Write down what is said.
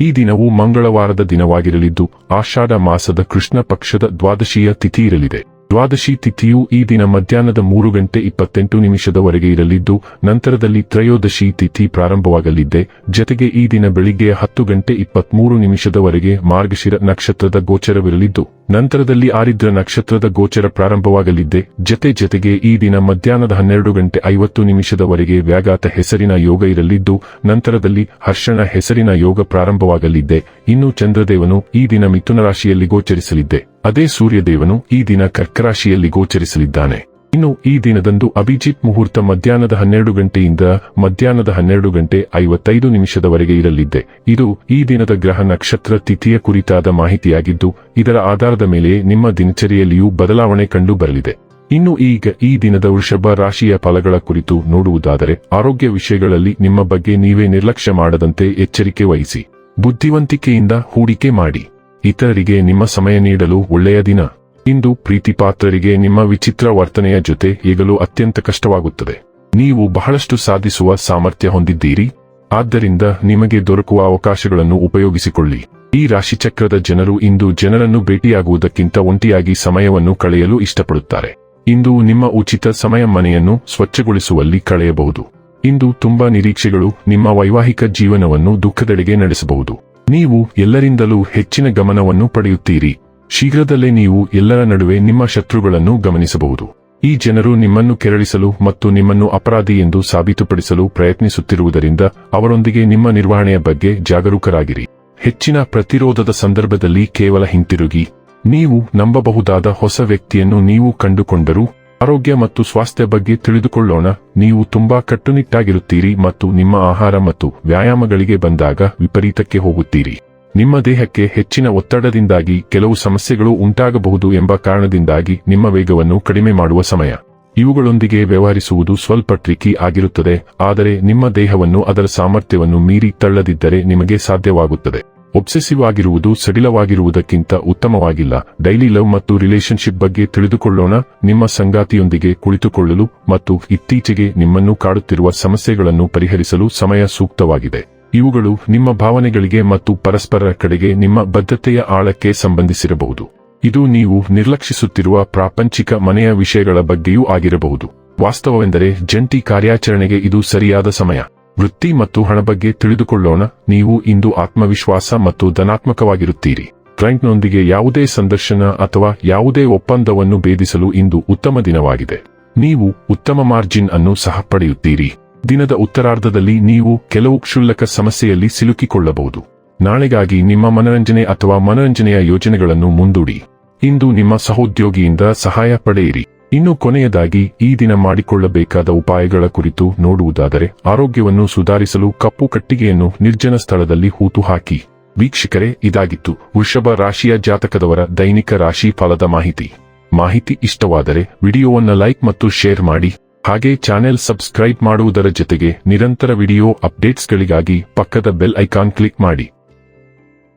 ಈ ದಿನವು ಮಂಗಳವಾರದ ದಿನವಾಗಿರಲಿದ್ದು ಆಷಾಢ ಮಾಸದ ಕೃಷ್ಣ ಪಕ್ಷದ ದ್ವಾದಶಿಯ ತಿಥಿ ಇರಲಿದೆ. ದ್ವಾದಶಿ ತಿಥಿಯು ಈ ದಿನ ಮಧ್ಯಾಹ್ನದ ಮೂರು ಗಂಟೆ ಇಪ್ಪತ್ತೆಂಟು ನಿಮಿಷದವರೆಗೆ ಇರಲಿದ್ದು, ನಂತರದಲ್ಲಿ ತ್ರಯೋದಶಿ ತಿಥಿ ಪ್ರಾರಂಭವಾಗಲಿದ್ದೆ. ಜತೆಗೆ ಈ ದಿನ ಬೆಳಿಗ್ಗೆ ಹತ್ತು ಗಂಟೆ ಇಪ್ಪತ್ಮೂರು ನಿಮಿಷದವರೆಗೆ ಮಾರ್ಗಶಿರ ನಕ್ಷತ್ರದ ಗೋಚರವಿರಲಿದ್ದು, ನಂತರದಲ್ಲಿ ಆರಿದ್ರ ನಕ್ಷತ್ರದ ಗೋಚರ ಪ್ರಾರಂಭವಾಗಲಿದ್ದೆ. ಜತೆ ಜತೆಗೆ ಈ ದಿನ ಮಧ್ಯಾಹ್ನದ ಹನ್ನೆರಡು ಗಂಟೆ ಐವತ್ತು ನಿಮಿಷದವರೆಗೆ ವ್ಯಾಘಾತ ಹೆಸರಿನ ಯೋಗ ಇರಲಿದ್ದು, ನಂತರದಲ್ಲಿ ಹರ್ಷಣ ಹೆಸರಿನ ಯೋಗ ಪ್ರಾರಂಭವಾಗಲಿದ್ದೆ. ಇನ್ನು ಚಂದ್ರದೇವನು ಈ ದಿನ ಮಿಥುನ ರಾಶಿಯಲ್ಲಿ ಗೋಚರಿಸಲಿದ್ದೆ. ಅದೇ ಸೂರ್ಯದೇವನು ಈ ದಿನ ಕರ್ಕರಾಶಿಯಲ್ಲಿ ಗೋಚರಿಸಲಿದ್ದಾನೆ. ಇನ್ನು ಈ ದಿನದಂದು ಅಭಿಜಿತ್ ಮುಹೂರ್ತ ಮಧ್ಯಾಹ್ನದ ಹನ್ನೆರಡು ಗಂಟೆಯಿಂದ ಮಧ್ಯಾಹ್ನದ ಹನ್ನೆರಡು ಗಂಟೆ ಐವತ್ತೈದು ನಿಮಿಷದವರೆಗೆ ಇರಲಿದ್ದೆ. ಇದು ಈ ದಿನದ ಗ್ರಹ ನಕ್ಷತ್ರ ತಿಥಿಯ ಕುರಿತಾದ ಮಾಹಿತಿಯಾಗಿದ್ದು, ಇದರ ಆಧಾರದ ಮೇಲೆ ನಿಮ್ಮ ದಿನಚರಿಯಲ್ಲಿಯೂ ಬದಲಾವಣೆ ಕಂಡು ಬರಲಿದೆ. ಇನ್ನು ಈಗ ಈ ದಿನದ ವೃಷಭ ರಾಶಿಯ ಫಲಗಳ ಕುರಿತು ನೋಡುವುದಾದರೆ, ಆರೋಗ್ಯ ವಿಷಯಗಳಲ್ಲಿ ನಿಮ್ಮ ಬಗ್ಗೆ ನೀವೇ ನಿರ್ಲಕ್ಷ್ಯ ಮಾಡದಂತೆ ಎಚ್ಚರಿಕೆ ವಹಿಸಿ. ಬುದ್ಧಿವಂತಿಕೆಯಿಂದ ಹೂಡಿಕೆ ಮಾಡಿ. ಇತರರಿಗೆ ನಿಮ್ಮ ಸಮಯ ನೀಡಲು ಒಳ್ಳೆಯ ದಿನ. ಇಂದು ಪ್ರೀತಿಪಾತ್ರರಿಗೆ ನಿಮ್ಮ ವಿಚಿತ್ರ ವರ್ತನೆಯ ಜೊತೆ ಈಗಲೂ ಅತ್ಯಂತ ಕಷ್ಟವಾಗುತ್ತದೆ. ನೀವು ಬಹಳಷ್ಟು ಸಾಧಿಸುವ ಸಾಮರ್ಥ್ಯ ಹೊಂದಿದ್ದೀರಿ. ಆದ್ದರಿಂದ ನಿಮಗೆ ದೊರಕುವ ಅವಕಾಶಗಳನ್ನು ಉಪಯೋಗಿಸಿಕೊಳ್ಳಿ. ಈ ರಾಶಿಚಕ್ರದ ಜನರು ಇಂದು ಜನರನ್ನು ಭೇಟಿಯಾಗುವುದಕ್ಕಿಂತ ಒಂಟಿಯಾಗಿ ಸಮಯವನ್ನು ಕಳೆಯಲು ಇಷ್ಟಪಡುತ್ತಾರೆ. ಇಂದು ನಿಮ್ಮ ಉಚಿತ ಸಮಯ ಮನೆಯನ್ನು ಸ್ವಚ್ಛಗೊಳಿಸುವಲ್ಲಿ ಕಳೆಯಬಹುದು. ಇಂದು ತುಂಬಾ ನಿರೀಕ್ಷೆಗಳು ನಿಮ್ಮ ವೈವಾಹಿಕ ಜೀವನವನ್ನು ದುಃಖದೆಡೆಗೆ ನಡೆಸಬಹುದು. ನೀವು ಎಲ್ಲರಿಂದಲೂ ಹೆಚ್ಚಿನ ಗಮನವನ್ನು ಪಡೆಯುತ್ತೀರಿ. ಶೀಘ್ರದಲ್ಲೇ ನೀವು ಎಲ್ಲರ ನಡುವೆ ನಿಮ್ಮ ಶತ್ರುಗಳನ್ನು ಗಮನಿಸಬಹುದು. ಈ ಜನರು ನಿಮ್ಮನ್ನು ಕೆರಳಿಸಲು ಮತ್ತು ನಿಮ್ಮನ್ನು ಅಪರಾಧಿ ಎಂದು ಸಾಬೀತುಪಡಿಸಲು ಪ್ರಯತ್ನಿಸುತ್ತಿರುವುದರಿಂದ ಅವರೊಂದಿಗೆ ನಿಮ್ಮ ನಿರ್ವಹಣೆಯ ಬಗ್ಗೆ ಜಾಗರೂಕರಾಗಿರಿ. ಹೆಚ್ಚಿನ ಪ್ರತಿರೋಧದ ಸಂದರ್ಭದಲ್ಲಿ ಕೇವಲ ಹಿಂತಿರುಗಿ. ನೀವು ನಂಬಬಹುದಾದ ಹೊಸ ವ್ಯಕ್ತಿಯನ್ನು ನೀವು ಕಂಡುಕೊಂಡರೂ ಆರೋಗ್ಯ ಮತ್ತು ಸ್ವಾಸ್ಥ್ಯ ಬಗ್ಗೆ ತಿಳಿದುಕೊಳ್ಳೋಣ. ನೀವು ತುಂಬಾ ಕಟ್ಟುನಿಟ್ಟಾಗಿರುತ್ತೀರಿ ಮತ್ತು ನಿಮ್ಮ ಆಹಾರ ಮತ್ತು ವ್ಯಾಯಾಮಗಳಿಗೆ ಬಂದಾಗ ವಿಪರೀತಕ್ಕೆ ಹೋಗುತ್ತೀರಿ. ನಿಮ್ಮ ದೇಹಕ್ಕೆ ಹೆಚ್ಚಿನ ಒತ್ತಡದಿಂದಾಗಿ ಕೆಲವು ಸಮಸ್ಯೆಗಳು ಉಂಟಾಗಬಹುದು ಎಂಬ ಕಾರಣದಿಂದಾಗಿ ನಿಮ್ಮ ವೇಗವನ್ನು ಕಡಿಮೆ ಮಾಡುವ ಸಮಯ. ಇವುಗಳೊಂದಿಗೆ ವ್ಯವಹರಿಸುವುದು ಸ್ವಲ್ಪ ಟ್ರಿಕಿ ಆಗಿರುತ್ತದೆ, ಆದರೆ ನಿಮ್ಮ ದೇಹವನ್ನು ಅದರ ಸಾಮರ್ಥ್ಯವನ್ನು ಮೀರಿ ತಳ್ಳದಿದ್ದರೆ ನಿಮಗೆ ಸಾಧ್ಯವಾಗುತ್ತದೆ. ಒಬ್ಸೆಸಿವ್ ಆಗಿರುವುದು ಸಡಿಲವಾಗಿರುವುದಕ್ಕಿಂತ ಉತ್ತಮವಾಗಿಲ್ಲ. ಡೈಲಿ ಲವ್ ಮತ್ತು ರಿಲೇಶನ್ಶಿಪ್ ಬಗ್ಗೆ ತಿಳಿದುಕೊಳ್ಳೋಣ. ನಿಮ್ಮ ಸಂಗಾತಿಯೊಂದಿಗೆ ಕುಳಿತುಕೊಳ್ಳಲು ಮತ್ತು ಇತ್ತೀಚೆಗೆ ನಿಮ್ಮನ್ನು ಕಾಡುತ್ತಿರುವ ಸಮಸ್ಯೆಗಳನ್ನು ಪರಿಹರಿಸಲು ಸಮಯ ಸೂಕ್ತವಾಗಿದೆ. ಇವುಗಳು ನಿಮ್ಮ ಭಾವನೆಗಳಿಗೆ ಮತ್ತು ಪರಸ್ಪರರ ಕಡೆಗೆ ನಿಮ್ಮ ಬದ್ಧತೆಯ ಆಳಕ್ಕೆ ಸಂಬಂಧಿಸಿರಬಹುದು. ಇದು ನೀವು ನಿರ್ಲಕ್ಷಿಸುತ್ತಿರುವ ಪ್ರಾಪಂಚಿಕ ಮನೆಯ ವಿಷಯಗಳ ಬಗ್ಗೆಯೂ ಆಗಿರಬಹುದು. ವಾಸ್ತವವೆಂದರೆ ಜಂಟಿ ಕಾರ್ಯಾಚರಣೆಗೆ ಇದು ಸರಿಯಾದ ಸಮಯ. ವೃತ್ತಿ ಮತ್ತು ಹಣ ಬಗ್ಗೆ ತಿಳಿದುಕೊಳ್ಳೋಣ. ನೀವು ಇಂದು ಆತ್ಮವಿಶ್ವಾಸ ಮತ್ತು ಧನಾತ್ಮಕವಾಗಿರುತ್ತೀರಿ. ಕ್ಲೈಂಟ್ನೊಂದಿಗೆ ಯಾವುದೇ ಸಂದರ್ಶನ ಅಥವಾ ಯಾವುದೇ ಒಪ್ಪಂದವನ್ನು ಭೇದಿಸಲು ಇಂದು ಉತ್ತಮ ದಿನವಾಗಿದೆ. ನೀವು ಉತ್ತಮ ಮಾರ್ಜಿನ್ ಅನ್ನು ಸಹ ಪಡೆಯುತ್ತೀರಿ. ದಿನದ ಉತ್ತರಾರ್ಧದಲ್ಲಿ ನೀವು ಕೆಲವು ಕ್ಷುಲ್ಲಕ ಸಮಸ್ಯೆಯಲ್ಲಿ ಸಿಲುಕಿಕೊಳ್ಳಬಹುದು. ನಾಳೆಗಾಗಿ ನಿಮ್ಮ ಮನರಂಜನೆ ಅಥವಾ ಮನರಂಜನೆಯ ಯೋಜನೆಗಳನ್ನು ಮುಂದೂಡಿ. ಇಂದು ನಿಮ್ಮ ಸಹೋದ್ಯೋಗಿಯಿಂದ ಸಹಾಯ ಪಡೆಯಿರಿ. ಇನ್ನು ಕೊನೆಯದಾಗಿ ಈ ದಿನ ಮಾಡಿಕೊಳ್ಳಬೇಕಾದ ಉಪಾಯಗಳ ಕುರಿತು ನೋಡುವುದಾದರೆ ಆರೋಗ್ಯವನ್ನು ಸುಧಾರಿಸಲು ಕಪ್ಪು ಕಟ್ಟಿಗೆಯನ್ನು ನಿರ್ಜನ ಸ್ಥಳದಲ್ಲಿ ಹೂತು ಹಾಕಿ. ವೀಕ್ಷಕರೇ, ಇದಾಗಿತ್ತು ವೃಷಭ ರಾಶಿಯ ಜಾತಕದವರ ದೈನಿಕ ರಾಶಿ ಫಲದ ಮಾಹಿತಿ. ಮಾಹಿತಿ ಇಷ್ಟವಾದರೆ ವಿಡಿಯೋವನ್ನು ಲೈಕ್ ಮತ್ತು ಶೇರ್ ಮಾಡಿ. ಹಾಗೆ ಚಾನೆಲ್ ಸಬ್ಸ್ಕ್ರೈಬ್ ಮಾಡುವುದರ ಜೊತೆಗೆ ನಿರಂತರ ವಿಡಿಯೋ ಅಪ್ಡೇಟ್ಸ್ಗಳಿಗಾಗಿ ಪಕ್ಕದ ಬೆಲ್ ಐಕಾನ್ ಕ್ಲಿಕ್ ಮಾಡಿ.